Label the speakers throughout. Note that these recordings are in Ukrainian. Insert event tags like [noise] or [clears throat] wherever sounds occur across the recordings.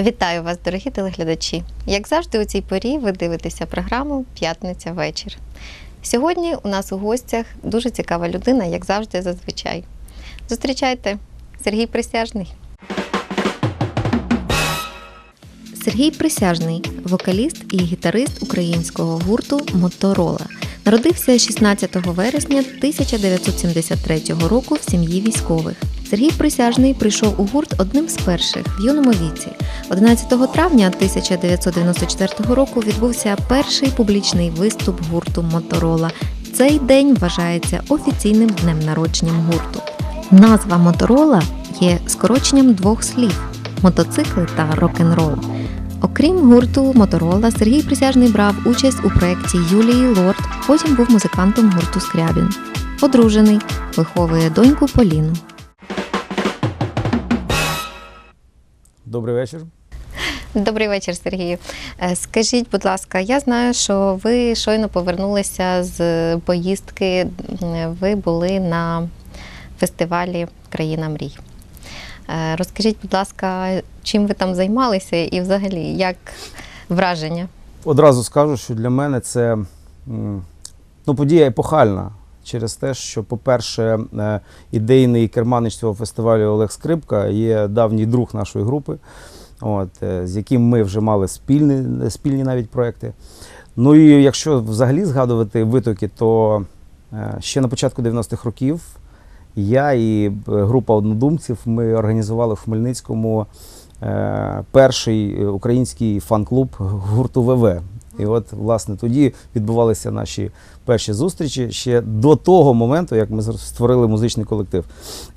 Speaker 1: Вітаю вас, дорогі телеглядачі! Як завжди, у цій порі ви дивитеся програму П'ятниця вечір. Сьогодні у нас у гостях дуже цікава людина, як завжди, зазвичай. Зустрічайте Сергій Присяжний. Сергій Присяжний вокаліст і гітарист українського гурту Моторола. Народився 16 вересня 1973 року в сім'ї військових. Сергій Присяжний прийшов у гурт одним з перших в юному віці. 11 травня 1994 року відбувся перший публічний виступ гурту Моторола. Цей день вважається офіційним днем народженням гурту. Назва Моторола є скороченням двох слів мотоцикли та рок-н-рол. Окрім гурту Моторола, Сергій Присяжний брав участь у проєкті Юлії Лорд, потім був музикантом гурту Скрябін. Одружений, виховує доньку Поліну.
Speaker 2: Добрий вечір.
Speaker 1: Добрий вечір, Сергію. Е, Скажіть, будь ласка, я знаю, що ви щойно повернулися з поїздки. Ви були на фестивалі Країна мрій. Е, Розкажіть, будь ласка, чим ви там займалися і взагалі як враження?
Speaker 2: Одразу скажу, що для мене це ну, подія епохальна через те, що, по-перше, е, ідейний керманич цього фестивалю Олег Скрипка є давній друг нашої групи, от, е, з яким ми вже мали спільні, спільні навіть проекти. Ну і якщо взагалі згадувати витоки, то е, ще на початку 90-х років я і група однодумців ми організували в Хмельницькому перший е, український фан-клуб гурту ВВ. І от, власне, тоді відбувалися наші перші зустрічі ще до того моменту, як ми створили музичний колектив.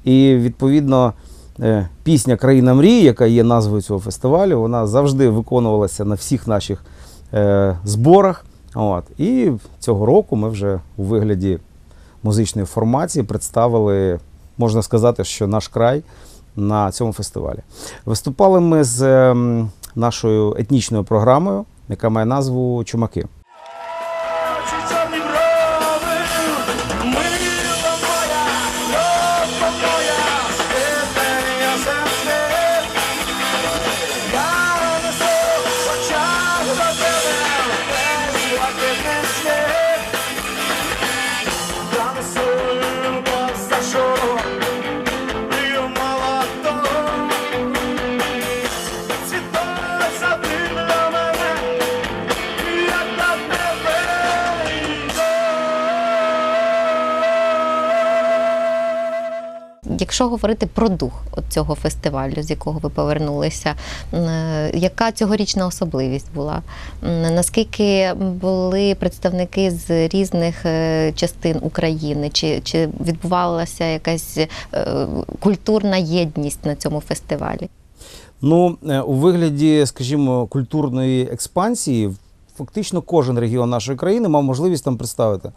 Speaker 2: І відповідно е, пісня Країна мрії, яка є назвою цього фестивалю, вона завжди виконувалася на всіх наших е, зборах. От. І цього року ми вже у вигляді музичної формації представили, можна сказати, що наш край на цьому фестивалі. Виступали ми з ем, нашою етнічною програмою, яка має назву Чумаки.
Speaker 1: Якщо говорити про дух от цього фестивалю, з якого ви повернулися, е, яка цьогорічна особливість була? Наскільки були представники з різних е, частин України? Чи, чи відбувалася якась е, культурна єдність на цьому фестивалі?
Speaker 2: Ну, у вигляді, скажімо, культурної експансії, фактично кожен регіон нашої країни мав можливість там представити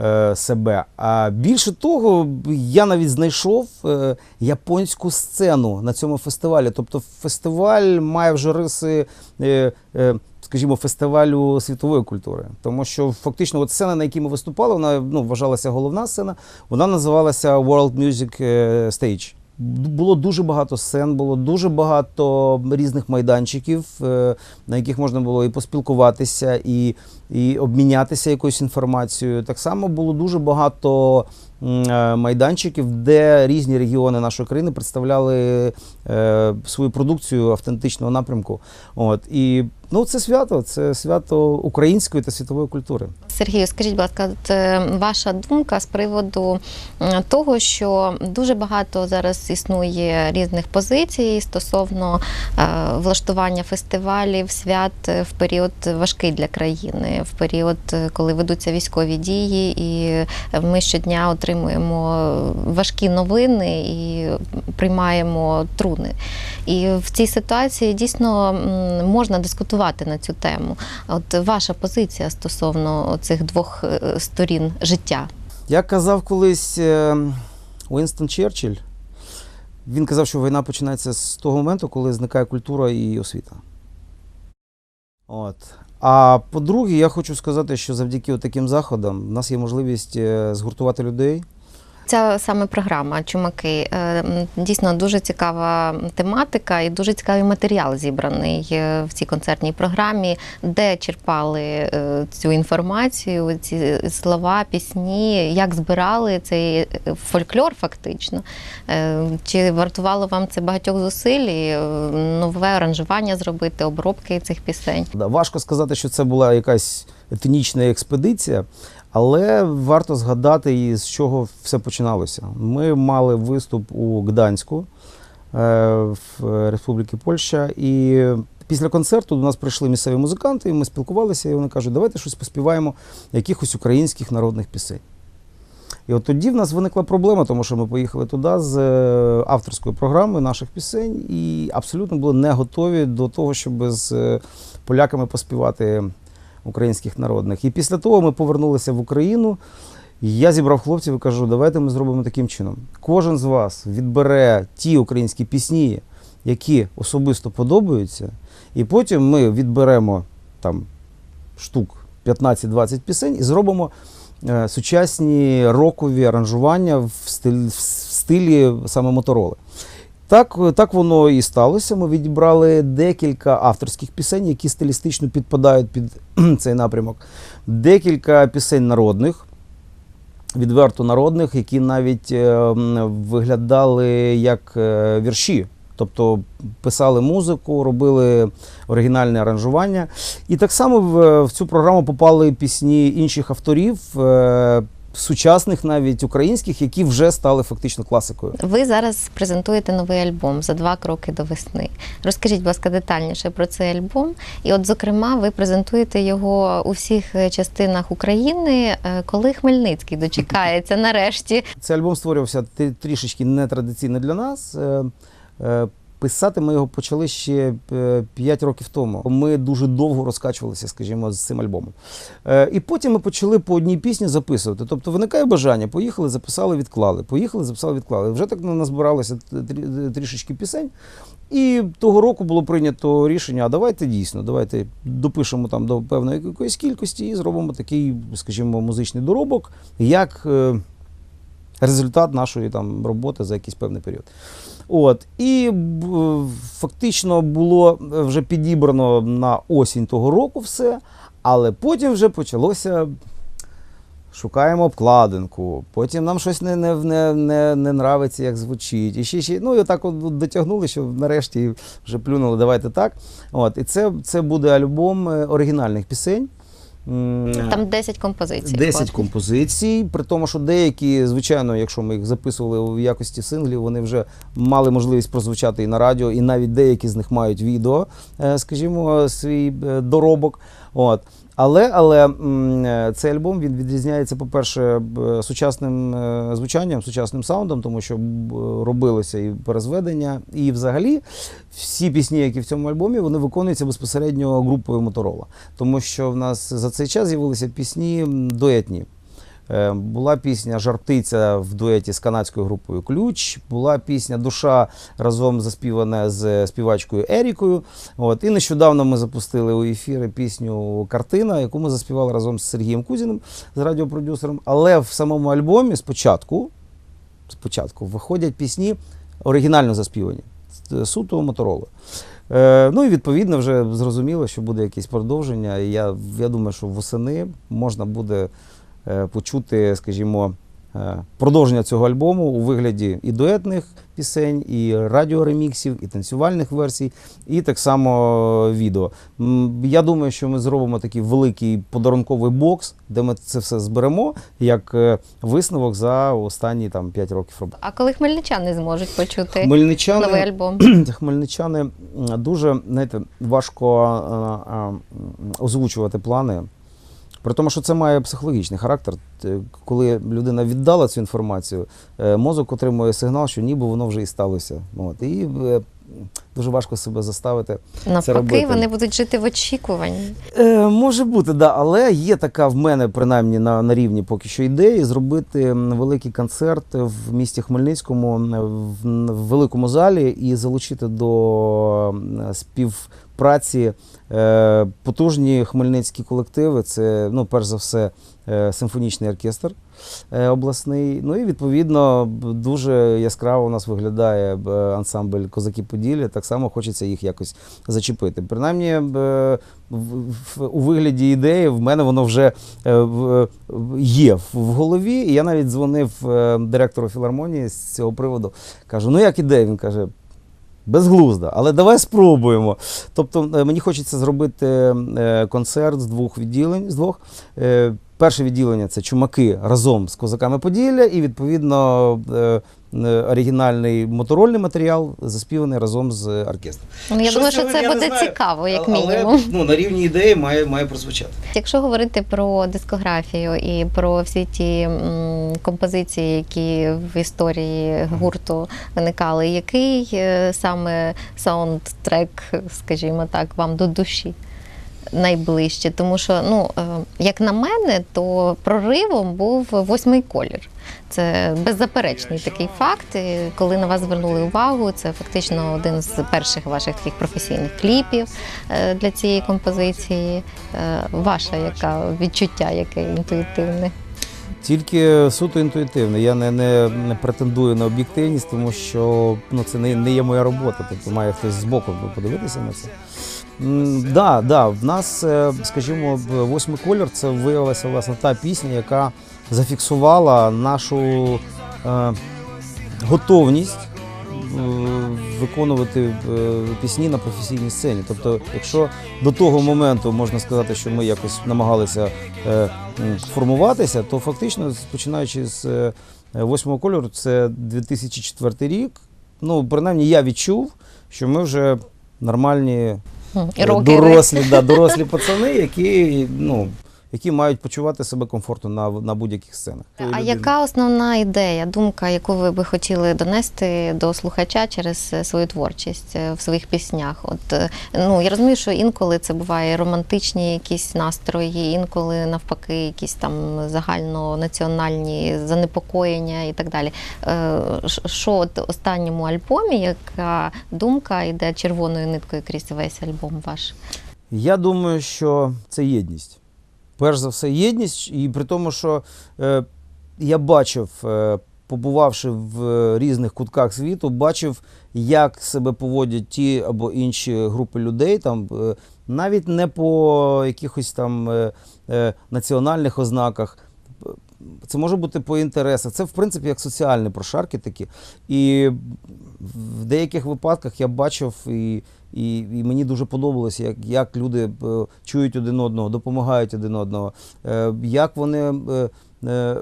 Speaker 2: е, себе. А більше того, я навіть знайшов е, японську сцену на цьому фестивалі. Тобто, фестиваль має вже риси. Е, е, Скажімо, фестивалю світової культури, тому що фактично, от сцена, на якій ми виступали, вона ну, вважалася головна сцена. Вона називалася World Music е, Stage. Було дуже багато сцен, було дуже багато різних майданчиків, е, на яких можна було і поспілкуватися, і, і обмінятися якоюсь інформацією. Так само було дуже багато майданчиків, де різні регіони нашої країни представляли е, свою продукцію автентичного напрямку. От і ну, це свято, це свято української та світової культури.
Speaker 1: Сергію, скажіть, будь ласка, е, ваша думка з приводу того, що дуже багато зараз існує різних позицій стосовно е, влаштування фестивалів, свят е, в період важкий для країни, в період, е, коли ведуться військові дії, і е, ми щодня отримуємо важкі новини і приймаємо труни. І в цій ситуації дійсно можна дискутувати на цю тему. От ваша позиція стосовно цих двох е, сторін життя.
Speaker 2: Як казав колись е, Уінстон Черчилль, він казав, що війна починається з того моменту, коли зникає культура і освіта. От. А по-друге, я хочу сказати, що завдяки таким заходам в нас є можливість е, згуртувати людей.
Speaker 1: Ця саме програма Чумаки е, дійсно дуже цікава тематика і дуже цікавий матеріал зібраний е, в цій концертній програмі, де черпали е, цю інформацію, ці слова, пісні, як збирали цей фольклор, фактично. Чи вартувало вам це багатьох зусиль, нове аранжування зробити, обробки цих пісень?
Speaker 2: Важко сказати, що це була якась етнічна експедиція, але варто згадати, і з чого все починалося. Ми мали виступ у Гданську е, в Республіки Польща. І після концерту до нас прийшли місцеві музиканти, і ми спілкувалися, і вони кажуть, давайте щось поспіваємо якихось українських народних пісень. І от тоді в нас виникла проблема, тому що ми поїхали туди з е, авторською програмою наших пісень і абсолютно були не готові до того, щоб з е, поляками поспівати українських народних. І після того ми повернулися в Україну. Я зібрав хлопців і кажу, давайте ми зробимо таким чином. Кожен з вас відбере ті українські пісні, які особисто подобаються, і потім ми відберемо там штук 15-20 пісень і зробимо е, сучасні рокові аранжування в стилі, в стилі саме Мотороли. Так, так воно і сталося. Ми відібрали декілька авторських пісень, які стилістично підпадають під [clears throat] цей напрямок. Декілька пісень народних, відверто народних, які навіть е, виглядали як е, вірші. Тобто писали музику, робили оригінальне аранжування. І так само в, цю програму попали пісні інших авторів, е, сучасних навіть українських, які вже стали фактично класикою.
Speaker 1: Ви зараз презентуєте новий альбом за два кроки до весни. Розкажіть, будь ласка, детальніше про цей альбом. І, от, зокрема, ви презентуєте його у всіх е, частинах України, е, коли Хмельницький дочекається [laughs] нарешті.
Speaker 2: Цей альбом створювався трішечки нетрадиційно для нас. Е, е, Писати ми його почали ще 5 років тому. Ми дуже довго розкачувалися, скажімо, з цим альбомом. Е, І потім ми почали по одній пісні записувати. Тобто виникає бажання, поїхали, записали, відклали. Поїхали, записали, відклали. Вже так назбиралося трі- трішечки пісень. І того року було прийнято рішення: а давайте дійсно, давайте допишемо там до певної якоїсь кількості і зробимо такий, скажімо, музичний доробок, як е, результат нашої там роботи за якийсь певний період. От і фактично було вже підібрано на осінь того року все, але потім вже почалося. Шукаємо обкладинку, потім нам щось не, не, не, не, не нравиться, як звучить. І ще, ще, ну і отак от дотягнули, що нарешті вже плюнули, давайте так. От, і це, це буде альбом е, оригінальних пісень.
Speaker 1: Там 10 композицій.
Speaker 2: 10
Speaker 1: от.
Speaker 2: композицій, при тому, що деякі, звичайно, якщо ми їх записували в якості синглів, вони вже мали можливість прозвучати і на радіо, і навіть деякі з них мають відео, е, скажімо, свій е, доробок. От. Але, але е, цей альбом він відрізняється, по-перше, сучасним е, звучанням, сучасним саундом, тому що робилося і перезведення, і взагалі всі пісні, які в цьому альбомі, вони виконуються безпосередньо групою Моторола. Тому що в нас за цей час з'явилися пісні дуетні. Е, Була пісня Жартиця в дуеті з канадською групою Ключ. Була пісня Душа разом заспівана з співачкою Ерікою. От. І нещодавно ми запустили у ефіри пісню Картина, яку ми заспівали разом з Сергієм Кузіним, з радіопродюсером. Але в самому альбомі спочатку, спочатку виходять пісні оригінально заспівані суто Мотороли. Е, ну і відповідно вже зрозуміло, що буде якесь продовження. Я, я думаю, що восени можна буде е, почути, скажімо, е, продовження цього альбому у вигляді і дуетних пісень, і радіореміксів, і танцювальних версій, і так само відео. Я думаю, що ми зробимо такий великий подарунковий бокс, де ми це все зберемо як е, висновок за останні там 5 років роботи.
Speaker 1: А коли хмельничани зможуть почути
Speaker 2: Хмельничани,
Speaker 1: новий альбом? [clears throat]
Speaker 2: хмельничани дуже знаєте, важко е, е, озвучувати плани. При тому, що це має психологічний характер. Коли людина віддала цю інформацію, е, мозок отримує сигнал, що ніби воно вже і сталося. От. І е, дуже важко себе заставити.
Speaker 1: Навпаки,
Speaker 2: робити.
Speaker 1: вони будуть жити в очікуванні.
Speaker 2: Е, може бути, да, але є така в мене, принаймні на, на рівні поки що ідеї, зробити великий концерт в місті Хмельницькому в, в великому залі і залучити до м, праці. Е, Потужні хмельницькі колективи це, ну, перш за все, е, симфонічний оркестр е, обласний. Ну і відповідно дуже яскраво у нас виглядає ансамбль Козаки Поділля. Так само хочеться їх якось зачепити. Принаймні, у вигляді ідеї в мене воно вже є в голові. І я навіть дзвонив директору філармонії з цього приводу. Кажу: ну як ідея? Він каже. Безглузда, але давай спробуємо. Тобто е, мені хочеться зробити е, концерт з двох відділень. З двох. Перше відділення це чумаки разом з козаками Поділля, і відповідно е, е, оригінальний моторольний матеріал заспіваний разом з оркестром.
Speaker 1: Ну, я
Speaker 2: Що
Speaker 1: думаю, що це буде
Speaker 2: знаю,
Speaker 1: цікаво, як
Speaker 2: Але,
Speaker 1: мінімум.
Speaker 2: ну, на рівні ідеї має, має прозвучати.
Speaker 1: Якщо говорити про дискографію і про всі ті м, композиції, які в історії гурту виникали, який е, саме саундтрек, скажімо так, вам до душі? Найближче, тому що, ну е, як на мене, то проривом був восьмий колір. Це беззаперечний такий факт. І Коли на вас звернули увагу, це фактично один з перших ваших таких професійних кліпів е, для цієї композиції. Е, Ваше яка відчуття, яке інтуїтивне?
Speaker 2: Тільки суто інтуїтивно. Я не, не, не претендую на об'єктивність, тому що ну, це не, не є моя робота. Тобто має хтось збоку подивитися на це. М, Да, да, в нас, е, скажімо, восьмий колір це виявилася власне та пісня, яка зафіксувала нашу е, готовність е, виконувати е, пісні на професійній сцені. Тобто, якщо до того моменту можна сказати, що ми якось намагалися е, формуватися, то фактично, починаючи з е, восьмого кольору, це 2004 рік. Ну, принаймні, я відчув, що ми вже нормальні
Speaker 1: Рокери.
Speaker 2: дорослі, да, дорослі пацани, які, ну, які мають почувати себе комфортно на, на будь-яких сценах.
Speaker 1: А яка основна ідея, думка, яку ви би хотіли донести до слухача через е, свою творчість е, в своїх піснях? От е, ну я розумію, що інколи це буває романтичні якісь настрої, інколи навпаки, якісь там загальнонаціональні занепокоєння і так далі. Що от останньому альбомі, яка думка йде червоною ниткою крізь весь альбом ваш?
Speaker 2: Я думаю, що це єдність. Перш за все, єдність, і при тому, що е, я бачив, е, побувавши в е, різних кутках світу, бачив, як себе поводять ті або інші групи людей, там, е, навіть не по якихось там е, е, національних ознаках. Це може бути по інтересах. Це, в принципі, як соціальні прошарки такі. І в деяких випадках я бачив, і, і, і мені дуже подобалося, як, як люди е, чують один одного, допомагають один одного, е, як вони е,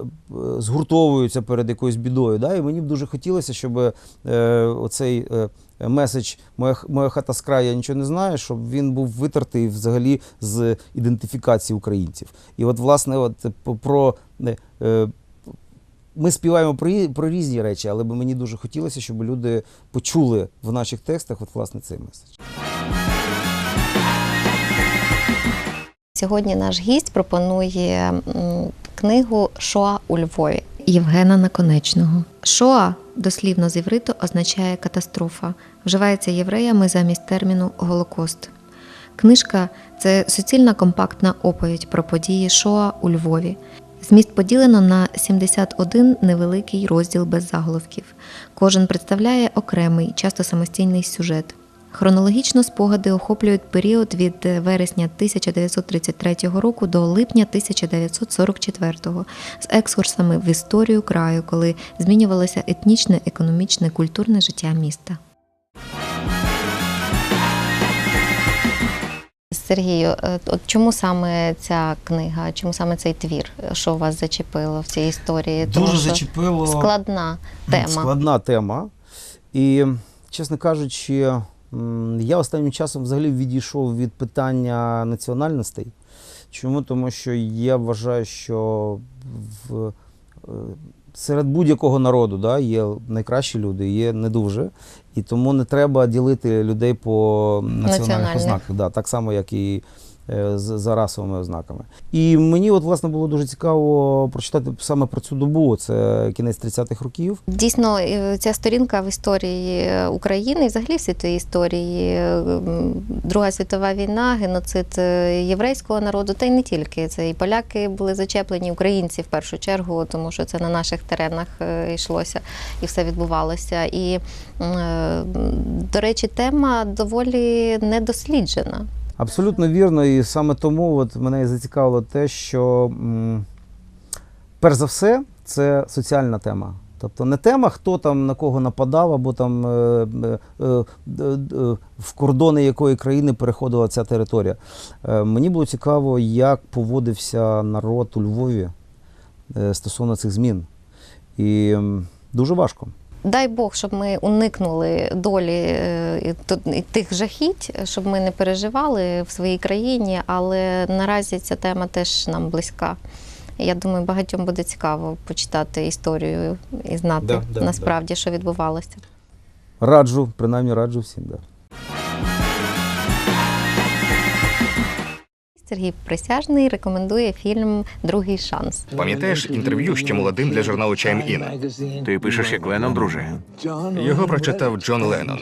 Speaker 2: згуртовуються перед якоюсь бідою. Да? І мені б дуже хотілося, щоб е, оцей е, меседж моя, моя хата з краю, я нічого не знаю, щоб він був витертий взагалі з ідентифікації українців. І от, власне, от про. е, е, ми співаємо про, про різні речі, але би мені дуже хотілося, щоб люди почули в наших текстах от, власне, цей меседж.
Speaker 1: Сьогодні наш гість пропонує книгу Шоа у Львові Євгена Наконечного. Шоа дослівно з івриту означає катастрофа. Вживається євреями замість терміну Голокост. Книжка це суцільна компактна оповідь про події Шоа у Львові. Зміст поділено на 71 невеликий розділ без заголовків. Кожен представляє окремий, часто самостійний сюжет. Хронологічно спогади охоплюють період від е, вересня 1933 року до липня 1944 з екскурсами в історію краю, коли змінювалося етнічне, економічне, культурне життя міста. Сергію, е, от чому саме ця книга, чому саме цей твір, що вас зачепило в цій історії? Тому
Speaker 2: Дуже
Speaker 1: що
Speaker 2: зачепило
Speaker 1: складна тема.
Speaker 2: складна тема. І, чесно кажучи, я останнім часом взагалі відійшов від питання національностей. Чому? Тому що я вважаю, що в, е, серед будь-якого народу да, є найкращі люди, є не дуже. І тому не треба ділити людей по національних
Speaker 1: Національних.
Speaker 2: ознаках. Да, так само, як і за расовими ознаками. І мені, от, власне, було дуже цікаво прочитати саме про цю добу. Це кінець 30-х років.
Speaker 1: Дійсно, е, ця сторінка в історії е, України і взагалі світовій історії е, Друга світова війна, геноцид е, єврейського народу, та й не тільки. Це і поляки були зачеплені, українці в першу чергу, тому що це на наших теренах е, йшлося і все відбувалося. І, е, до речі, тема доволі недосліджена.
Speaker 2: Абсолютно вірно, і саме тому от мене зацікавило те, що перш за все це соціальна тема. Тобто не тема, хто там на кого нападав, або там е, е, е, в кордони якої країни переходила ця територія. Мені було цікаво, як поводився народ у Львові стосовно цих змін. І дуже важко.
Speaker 1: Дай Бог, щоб ми уникнули долі е, тих жахіть, щоб ми не переживали в своїй країні, але наразі ця тема теж нам близька. Я думаю, багатьом буде цікаво почитати історію і знати
Speaker 2: Да, да,
Speaker 1: насправді, що відбувалося.
Speaker 2: Раджу, принаймні раджу всім. Да.
Speaker 1: Сергій Присяжний рекомендує фільм Другий шанс.
Speaker 3: Пам'ятаєш інтерв'ю ще молодим для журналу Чайм Ін?
Speaker 4: Ти пишеш як Леннон, друже.
Speaker 3: Його прочитав Джон Леннон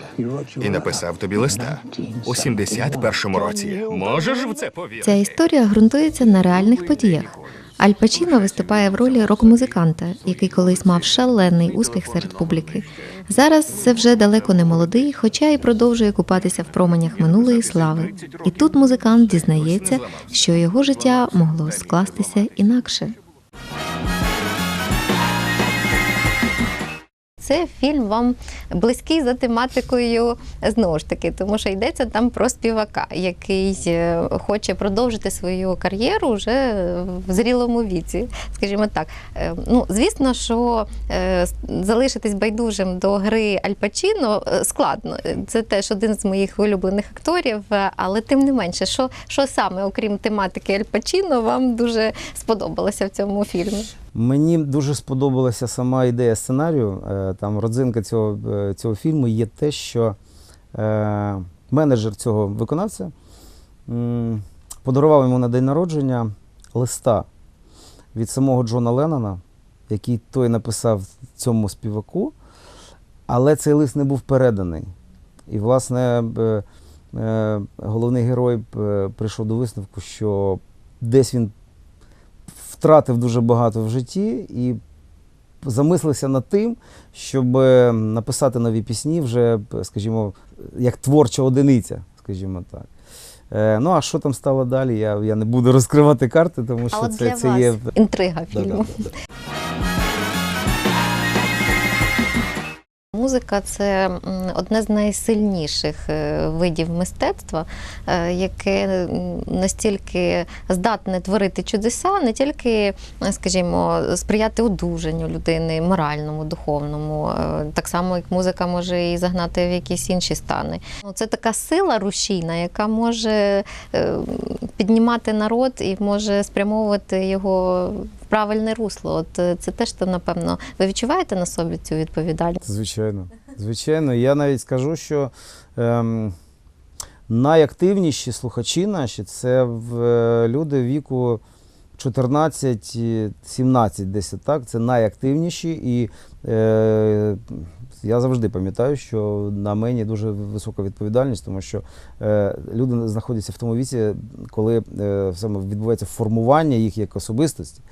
Speaker 3: і написав тобі листа у 71-му році. Можеш в це повірити?
Speaker 1: Ця історія ґрунтується на реальних подіях. Аль Пачіно виступає в ролі рок-музиканта, який колись мав шалений успіх серед публіки. Зараз це вже далеко не молодий, хоча і продовжує купатися в променях минулої слави. І тут музикант дізнається, що його життя могло скластися інакше. Це фільм вам близький за тематикою знову ж таки, тому що йдеться там про співака, який е, хоче продовжити свою кар'єру вже в зрілому віці, скажімо так. Е, Ну, звісно, що е, залишитись байдужим до гри Аль Пачіно складно. Це теж один з моїх улюблених акторів, але тим не менше, що, що саме, окрім тематики Аль Пачіно, вам дуже сподобалося в цьому фільмі?
Speaker 2: Мені дуже сподобалася сама ідея сценарію. Е, Там родзинка цього, е, цього фільму є те, що е, менеджер цього виконавця подарував йому на день народження листа від самого Джона Леннона, який той написав цьому співаку, але цей лист не був переданий. І, власне, головний герой прийшов до висновку, що десь він втратив дуже багато в житті і замислився над тим, щоб е, написати нові пісні вже, скажімо, як творча одиниця, скажімо так. Е, ну, а що там стало далі, я, я не буду розкривати карти, тому що
Speaker 1: А от
Speaker 2: це,
Speaker 1: для
Speaker 2: це
Speaker 1: вас
Speaker 2: є.
Speaker 1: інтрига
Speaker 2: Да,
Speaker 1: фільму.
Speaker 2: да, да.
Speaker 1: Музика це одне з найсильніших е, видів мистецтва, е, яке настільки здатне творити чудеса, не тільки, е, скажімо, сприяти одужанню людини, моральному, духовному, так само як музика може і загнати в якісь інші стани. Ну, Це така сила рушійна, яка може піднімати народ і може спрямовувати його правильне русло. От е, це теж напевно, ви відчуваєте на собі цю відповідальність?
Speaker 2: Звичайно. Звичайно, я навіть скажу, що ем, найактивніші слухачі наші це в, е, люди віку 14-17, десь так. Це найактивніші. І е, я завжди пам'ятаю, що на мені дуже висока відповідальність, тому що е, люди знаходяться в тому віці, коли е, саме відбувається формування їх як особистості.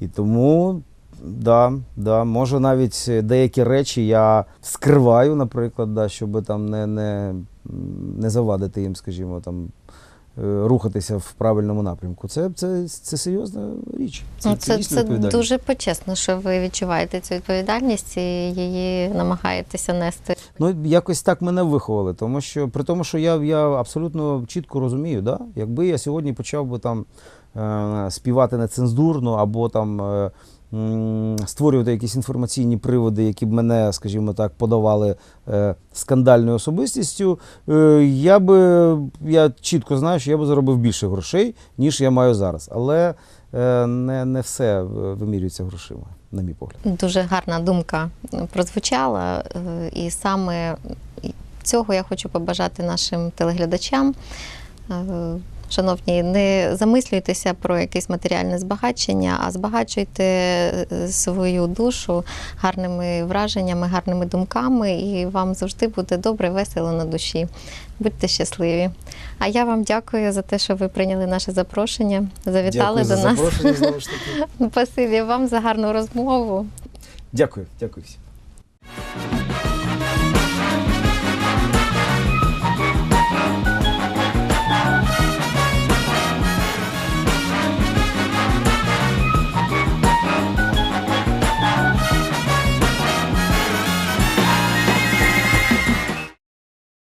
Speaker 2: І тому Да, да, може навіть деякі речі я скриваю, наприклад, да, щоб там не, не, не завадити їм, скажімо, там, рухатися в правильному напрямку. Це, це, це серйозна річ.
Speaker 1: Ну, це, це дуже почесно, що ви відчуваєте цю відповідальність і її намагаєтеся нести.
Speaker 2: Ну, якось так мене виховали, тому що при тому, що я, я абсолютно чітко розумію, да? якби я сьогодні почав би там е, співати нецензурно або там. Створювати якісь інформаційні приводи, які б мене, скажімо так, подавали е, скандальною особистістю. Е, я би я чітко знаю, що я би заробив більше грошей, ніж я маю зараз. Але е, не, не все вимірюється грошима, на мій погляд.
Speaker 1: Дуже гарна думка прозвучала, і саме цього я хочу побажати нашим телеглядачам, шановні, не замислюйтеся про якесь матеріальне збагачення, а збагачуйте е, свою душу гарними враженнями, гарними думками, і вам завжди буде добре, весело на душі. Будьте щасливі. А я вам дякую за те, що ви прийняли наше запрошення, завітали
Speaker 2: Дякую за
Speaker 1: до нас.
Speaker 2: запрошення знову ж таки. [laughs]
Speaker 1: Спасибі вам за гарну розмову.
Speaker 2: Дякую, дякую всім.